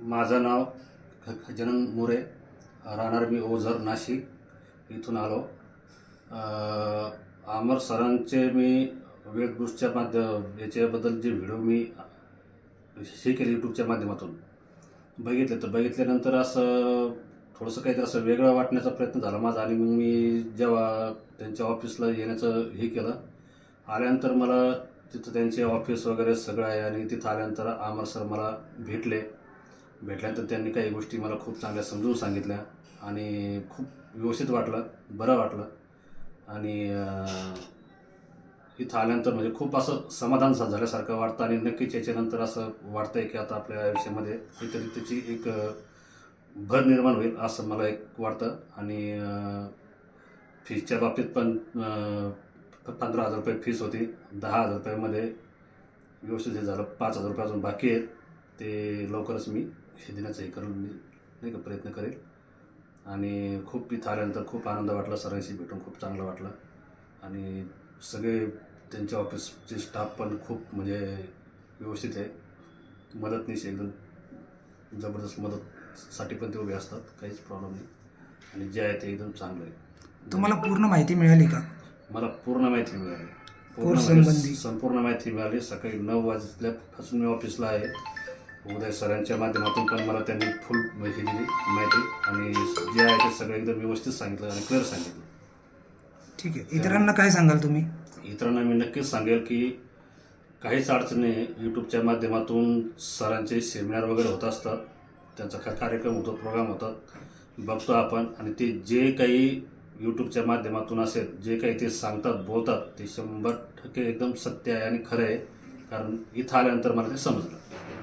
माझं नाव ख मोरे. राहणार मी ओझर नाशिक. इथून आलो. आमर अमर सरांचे मी वेगदृष्टच्या माध्यम याच्याबद्दल जे व्हिडिओ मी हे केले यूट्यूबच्या माध्यमातून बघितले. तर बघितल्यानंतर असं थोडंसं काहीतरी असं वेगळं वाटण्याचा प्रयत्न झाला माझा आणि मग मी जेव्हा त्यांच्या ऑफिसला येण्याचं हे केलं आल्यानंतर मला तिथं त्यांचे ऑफिस वगैरे सगळं आहे आणि तिथं आल्यानंतर अमर सर मला भेटले. भेटल्यानंतर त्यांनी काही गोष्टी मला खूप चांगल्या समजून सांगितल्या आणि खूप व्यवस्थित वाटलं बरं वाटलं. आणि इथं आल्यानंतर म्हणजे खूप असं समाधान झाल्यासारखं वाटतं आणि नक्कीच याच्यानंतर असं वाटतंय की आता आपल्या आयुष्यामध्ये काहीतरी त्याची एक भर निर्माण होईल असं मला एक वाटतं. आणि फीजच्या फीसच्या बाबतीत पण पंधरा हजार रुपये फीस होती. दहा हजार रुपयामध्ये व्यवस्थित हे झालं. पाच हजार रुपये अजून बाकी आहेत. ते लवकरच मी हे देण्याचं हे करून मी नाही का प्रयत्न करेल. आणि खूप इथं आल्यानंतर खूप आनंद वाटला सरांशी भेटून खूप चांगलं वाटलं. आणि सगळे त्यांच्या ऑफिसचे स्टाफ पण खूप म्हणजे व्यवस्थित आहे. मदतनीस एकदम जबरदस्त मदतसाठी पण ते उभे असतात काहीच प्रॉब्लेम नाही. आणि जे आहे ते एकदम चांगलं आहे. तुम्हाला पूर्ण माहिती मिळाली का? मला पूर्ण माहिती मिळाली. पूर्ण म्हणजे. संपूर्ण माहिती मिळाली. सकाळी नऊ वाजल्यापासून मी ऑफिसला आहे. उदय सरांच्या माध्यमातून पण मला त्यांनी फुल माहिती दिली माहिती. आणि जे आहे ते सगळं एकदम व्यवस्थित सांगितलं आणि क्लिअर सांगितलं. ठीक आहे. इतरांना काय सांगाल तुम्ही? इतरांना मी नक्कीच सांगेल की काहीच अडचण यूट्यूबच्या माध्यमातून सरांचे सेमिनार वगैरे होत असतात. त्यांचा का कार्यक्रम होतो प्रोग्राम होतात. बघतो आपण. आणि ते जे काही यूट्यूबच्या माध्यमातून असेल जे काही ते सांगतात बोलतात ते शंभर टक्के एकदम सत्य आहे आणि खरं आहे. कारण इथं आल्यानंतर मला ते समजलं.